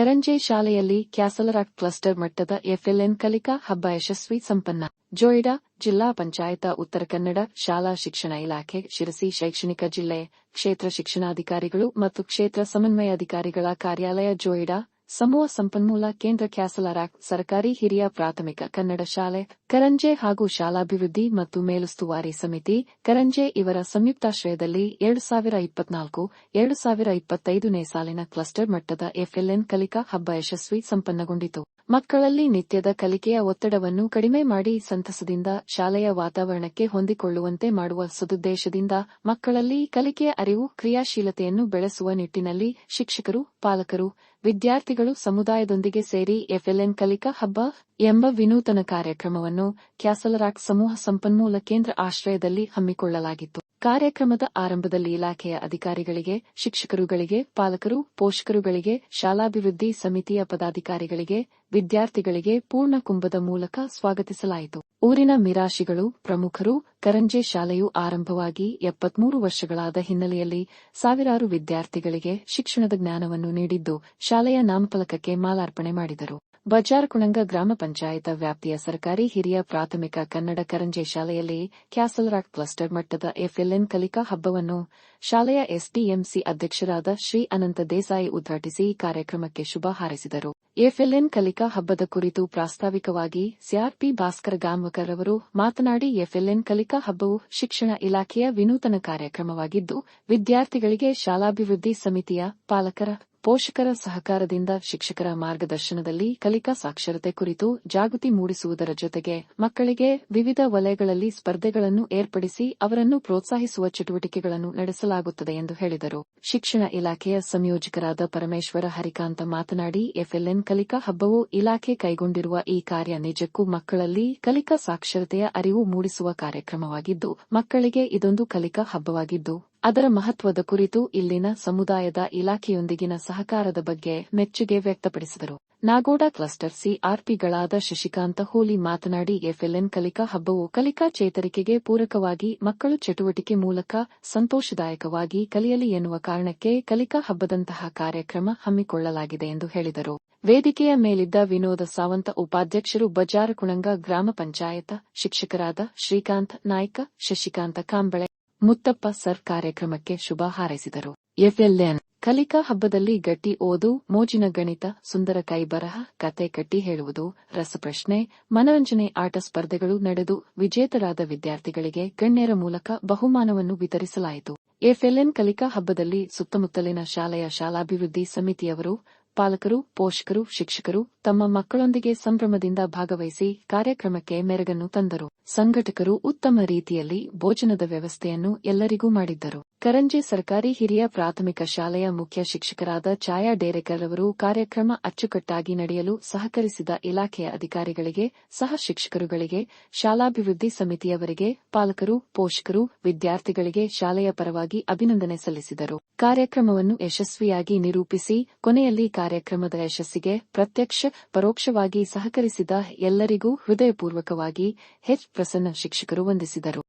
ಕರಂಜೆ ಶಾಲೆಯಲ್ಲಿ ಕ್ಯಾಸಲರಾಕ್ ಕ್ಲಸ್ಟರ್ ಮಟ್ಟದ ಎಫ್ಎಲ್ಎನ್ ಕಲಿಕಾ ಹಬ್ಬ ಯಶಸ್ವಿ ಸಂಪನ್ನ. ಜೋಯಿಡಾ ಜಿಲ್ಲಾ ಪಂಚಾಯತ ಉತ್ತರ ಕನ್ನಡ ಶಾಲಾ ಶಿಕ್ಷಣ ಇಲಾಖೆ ಶಿರಸಿ ಶೈಕ್ಷಣಿಕ ಜಿಲ್ಲೆ ಕ್ಷೇತ್ರ ಶಿಕ್ಷಣಾಧಿಕಾರಿಗಳು ಮತ್ತು ಕ್ಷೇತ್ರ ಸಮನ್ವಯಾಧಿಕಾರಿಗಳ ಕಾರ್ಯಾಲಯ ಜೋಯಿಡಾ ಸಮೂಹ ಸಂಪನ್ಮೂಲ ಕೇಂದ್ರ ಕ್ಯಾಸಲಾರಾಕ್, ಸರ್ಕಾರಿ ಹಿರಿಯ ಪ್ರಾಥಮಿಕ ಕನ್ನಡ ಶಾಲೆ, ಕರಂಜೆ ಹಾಗೂ ಶಾಲಾಭಿವೃದ್ಧಿ ಮತ್ತು ಮೇಲುಸ್ತುವಾರಿ ಸಮಿತಿ, ಕರಂಜೆ ಇವರ ಸಂಯುಕ್ತಾಶ್ರಯದಲ್ಲಿ ಎರಡು ಸಾವಿರ ಇಪ್ಪತ್ನಾಲ್ಕು, ಎರಡು ಸಾವಿರ ಇಪ್ಪತ್ತೈದನೇ ಸಾಲಿನ ಕ್ಲಸ್ಟರ್ ಮಟ್ಟದ ಎಫ್ಎಲ್ಎನ್ ಕಲಿಕಾ ಹಬ್ಬ ಯಶಸ್ವಿ ಸಂಪನ್ನಗೊಂಡಿತು. ಮಕ್ಕಳಲ್ಲಿ ನಿತ್ಯದ ಕಲಿಕೆಯ ಒತ್ತಡವನ್ನು ಕಡಿಮೆ ಮಾಡಿ ಸಂತಸದಿಂದ ಶಾಲೆಯ ವಾತಾವರಣಕ್ಕೆ ಹೊಂದಿಕೊಳ್ಳುವಂತೆ ಮಾಡುವ ಸದುದ್ದೇಶದಿಂದ ಮಕ್ಕಳಲ್ಲಿ ಕಲಿಕೆಯ ಅರಿವು, ಕ್ರಿಯಾಶೀಲತೆಯನ್ನು ಬೆಳೆಸುವ ನಿಟ್ಟಿನಲ್ಲಿ ಶಿಕ್ಷಕರು, ಪಾಲಕರು ವಿದ್ಯಾರ್ಥಿಗಳು ಸಮುದಾಯದೊಂದಿಗೆ ಸೇರಿ ಎಫ್ಎಲ್ಎನ್ ಕಲಿಕಾ ಹಬ್ಬ ಎಂಬ ವಿನೂತನ ಕಾರ್ಯಕ್ರಮವನ್ನು ಕ್ಯಾಸಲರಾಕ್ ಸಮೂಹ ಸಂಪನ್ಮೂಲ ಕೇಂದ್ರ ಆಶ್ರಯದಲ್ಲಿ ಹಮ್ಮಿಕೊಳ್ಳಲಾಗಿತ್ತು. ಕಾರ್ಯಕ್ರಮದ ಆರಂಭದಲ್ಲಿ ಇಲಾಖೆಯ ಅಧಿಕಾರಿಗಳಿಗೆ, ಶಿಕ್ಷಕರುಗಳಿಗೆ, ಪಾಲಕರು, ಪೋಷಕರುಗಳಿಗೆ, ಶಾಲಾಭಿವೃದ್ಧಿ ಸಮಿತಿಯ ಪದಾಧಿಕಾರಿಗಳಿಗೆ, ವಿದ್ಯಾರ್ಥಿಗಳಿಗೆ ಪೂರ್ಣ ಕುಂಭದ ಮೂಲಕ ಸ್ವಾಗತಿಸಲಾಯಿತು. ಊರಿನ ಮಿರಾಶಿಗಳು, ಪ್ರಮುಖರು, ಕರಂಜೆ ಶಾಲೆಯು ಆರಂಭವಾಗಿ ಎಪ್ಪತ್ಮೂರು ವರ್ಷಗಳಾದ ಹಿನ್ನೆಲೆಯಲ್ಲಿ ಸಾವಿರಾರು ವಿದ್ಯಾರ್ಥಿಗಳಿಗೆ ಶಿಕ್ಷಣದ ಜ್ಞಾನವನ್ನು ನೀಡಿದ್ದು, ಶಾಲೆಯ ನಾಮಫಲಕಕ್ಕೆ ಮಾಲಾರ್ಪಣೆ ಮಾಡಿದರು. ಬಜಾರ್ ಕುಣಂಗ ಗ್ರಾಮ ಪಂಚಾಯತ ವ್ಯಾಪ್ತಿಯ ಸರ್ಕಾರಿ ಹಿರಿಯ ಪ್ರಾಥಮಿಕ ಕನ್ನಡ ಕರಂಜೆ ಶಾಲೆಯಲ್ಲಿ ಕ್ಯಾಸಲ್ರಾಕ್ ಕ್ಲಸ್ಟರ್ ಮಟ್ಟದ ಎಫ್ಎಲ್ಎನ್ ಕಲಿಕಾ ಹಬ್ಬವನ್ನು ಶಾಲೆಯ ಎಸ್ಡಿಎಂಸಿ ಅಧ್ಯಕ್ಷರಾದ ಶ್ರೀ ಅನಂತ ದೇಸಾಯಿ ಉದ್ಘಾಟಿಸಿ ಕಾರ್ಯಕ್ರಮಕ್ಕೆ ಶುಭ ಹಾರೈಸಿದರು. ಎಫ್ಎಲ್ಎನ್ ಕಲಿಕಾ ಹಬ್ಬದ ಕುರಿತು ಪ್ರಾಸ್ತಾವಿಕವಾಗಿ ಸಿಆರ್ಪಿ ಭಾಸ್ಕರ ಗಾಂವಕರ್ ಅವರು ಮಾತನಾಡಿ, ಎಫ್ಎಲ್ಎನ್ ಕಲಿಕಾ ಹಬ್ಬವು ಶಿಕ್ಷಣ ಇಲಾಖೆಯ ವಿನೂತನ ಕಾರ್ಯಕ್ರಮವಾಗಿದ್ದು, ವಿದ್ಯಾರ್ಥಿಗಳಿಗೆ ಶಾಲಾಭಿವೃದ್ಧಿ ಸಮಿತಿಯ ಪಾಲಕರ ಪೋಷಕರ ಸಹಕಾರದಿಂದ ಶಿಕ್ಷಕರ ಮಾರ್ಗದರ್ಶನದಲ್ಲಿ ಕಲಿಕಾ ಸಾಕ್ಷರತೆ ಕುರಿತು ಜಾಗೃತಿ ಮೂಡಿಸುವುದರ ಜೊತೆಗೆ ಮಕ್ಕಳಿಗೆ ವಿವಿಧ ವಲಯಗಳಲ್ಲಿ ಸ್ಪರ್ಧೆಗಳನ್ನು ಏರ್ಪಡಿಸಿ ಅವರನ್ನು ಪ್ರೋತ್ಸಾಹಿಸುವ ಚಟುವಟಿಕೆಗಳನ್ನು ನಡೆಸಲಾಗುತ್ತದೆ ಎಂದು ಹೇಳಿದರು. ಶಿಕ್ಷಣ ಇಲಾಖೆಯ ಸಂಯೋಜಕರಾದ ಪರಮೇಶ್ವರ ಹರಿಕಾಂತ ಮಾತನಾಡಿ, ಎಫ್ಎಲ್ಎನ್ ಕಲಿಕಾ ಹಬ್ಬವು ಇಲಾಖೆ ಕೈಗೊಂಡಿರುವ ಈ ಕಾರ್ಯ ನಿಜಕ್ಕೂ ಮಕ್ಕಳಲ್ಲಿ ಕಲಿಕಾ ಸಾಕ್ಷರತೆಯ ಅರಿವು ಮೂಡಿಸುವ ಕಾರ್ಯಕ್ರಮವಾಗಿದ್ದು, ಮಕ್ಕಳಿಗೆ ಇದೊಂದು ಕಲಿಕಾ ಹಬ್ಬವಾಗಿದ್ದು ಅದರ ಮಹತ್ವದ ಕುರಿತು ಇಲ್ಲಿನ ಸಮುದಾಯದ ಇಲಾಖೆಯೊಂದಿಗಿನ ಸಹಕಾರದ ಬಗ್ಗೆ ಮೆಚ್ಚುಗೆ ವ್ಯಕ್ತಪಡಿಸಿದರು. ನಾಗೋಡ ಕ್ಲಸ್ಟರ್ ಸಿಆರ್ಪಿಗಳಾದ ಶಶಿಕಾಂತ ಹೋಲಿ ಮಾತನಾಡಿ, ಎಫ್ಎಲ್ಎನ್ ಕಲಿಕಾ ಹಬ್ಬವು ಕಲಿಕಾ ಚೇತರಿಕೆಗೆ ಪೂರಕವಾಗಿ ಮಕ್ಕಳು ಚಟುವಟಿಕೆ ಮೂಲಕ ಸಂತೋಷದಾಯಕವಾಗಿ ಕಲಿಯಲಿ ಎನ್ನುವ ಕಾರಣಕ್ಕೆ ಕಲಿಕಾ ಹಬ್ಬದಂತಹ ಕಾರ್ಯಕ್ರಮ ಹಮ್ಮಿಕೊಳ್ಳಲಾಗಿದೆ ಎಂದು ಹೇಳಿದರು. ವೇದಿಕೆಯ ಮೇಲಿದ್ದ ವಿನೋದ ಸಾವಂತ ಉಪಾಧ್ಯಕ್ಷರು ಬಜಾರ ಕುಣಂಗ ಗ್ರಾಮ ಪಂಚಾಯತ ಶಿಕ್ಷಕರಾದ ಶ್ರೀಕಾಂತ್ ನಾಯ್ಕ, ಶಶಿಕಾಂತ ಕಾಂಬಳೆ ಮುತ್ತಪ್ಪ ಸರ್ ಕಾರ್ಯಕ್ರಮಕ್ಕೆ ಶುಭ ಹಾರೈಸಿದರು. ಎಫ್ಎಲ್ಎನ್ ಕಲಿಕಾ ಹಬ್ಬದಲ್ಲಿ ಗಟ್ಟಿ ಓದು, ಮೋಜಿನ ಗಣಿತ, ಸುಂದರ ಕೈಬರಹ ಕತೆ ಕಟ್ಟಿ ಹೇಳುವುದು, ರಸಪ್ರಶ್ನೆ, ಮನರಂಜನೆ ಆಟ ಸ್ಪರ್ಧೆಗಳು ನಡೆದು ವಿಜೇತರಾದ ವಿದ್ಯಾರ್ಥಿಗಳಿಗೆ ಗಣ್ಯರ ಮೂಲಕ ಬಹುಮಾನವನ್ನು ವಿತರಿಸಲಾಯಿತು. ಎಫ್ಎಲ್ಎನ್ ಕಲಿಕಾ ಹಬ್ಬದಲ್ಲಿ ಸುತ್ತಮುತ್ತಲಿನ ಶಾಲೆಯ ಶಾಲಾಭಿವೃದ್ಧಿ ಸಮಿತಿಯವರು ಪಾಲಕರು ಪೋಷಕರು, ಶಿಕ್ಷಕರು ತಮ್ಮ ಮಕ್ಕಳೊಂದಿಗೆ ಸಂಭ್ರಮದಿಂದ ಭಾಗವಹಿಸಿ ಕಾರ್ಯಕ್ರಮಕ್ಕೆ ಮೆರಗನ್ನು ತಂದರು. ಸಂಘಟಕರು ಉತ್ತಮ ರೀತಿಯಲ್ಲಿ ಭೋಜನದ ವ್ಯವಸ್ಥೆಯನ್ನು ಎಲ್ಲರಿಗೂ ಮಾಡಿದ್ದರು. ಕರಂಜೆ ಸರ್ಕಾರಿ ಹಿರಿಯ ಪ್ರಾಥಮಿಕ ಶಾಲೆಯ ಮುಖ್ಯ ಶಿಕ್ಷಕರಾದ ಛಾಯಾ ಡೇರೆಕರ್ ಅವರು ಕಾರ್ಯಕ್ರಮ ಅಚ್ಚುಕಟ್ಟಾಗಿ ನಡೆಯಲು ಸಹಕರಿಸಿದ ಇಲಾಖೆಯ ಅಧಿಕಾರಿಗಳಿಗೆ, ಸಹ ಶಿಕ್ಷಕರುಗಳಿಗೆ, ಶಾಲಾಭಿವೃದ್ಧಿ ಸಮಿತಿಯವರಿಗೆ, ಪಾಲಕರು, ಪೋಷಕರು, ವಿದ್ಯಾರ್ಥಿಗಳಿಗೆ ಶಾಲೆಯ ಪರವಾಗಿ ಅಭಿನಂದನೆ ಸಲ್ಲಿಸಿದರು. ಕಾರ್ಯಕ್ರಮವನ್ನು ಯಶಸ್ವಿಯಾಗಿ ನಿರೂಪಿಸಿ, ಕೊನೆಯಲ್ಲಿ ಕಾರ್ಯಕ್ರಮದ ಯಶಸ್ಸಿಗೆ ಪ್ರತ್ಯಕ್ಷ, ಪರೋಕ್ಷವಾಗಿ ಸಹಕರಿಸಿದ ಎಲ್ಲರಿಗೂ ಹೃದಯಪೂರ್ವಕವಾಗಿ ಹೆಚ್ ಪ್ರಸನ್ನ ಶಿಕ್ಷಕರು ವಂದಿಸಿದರು.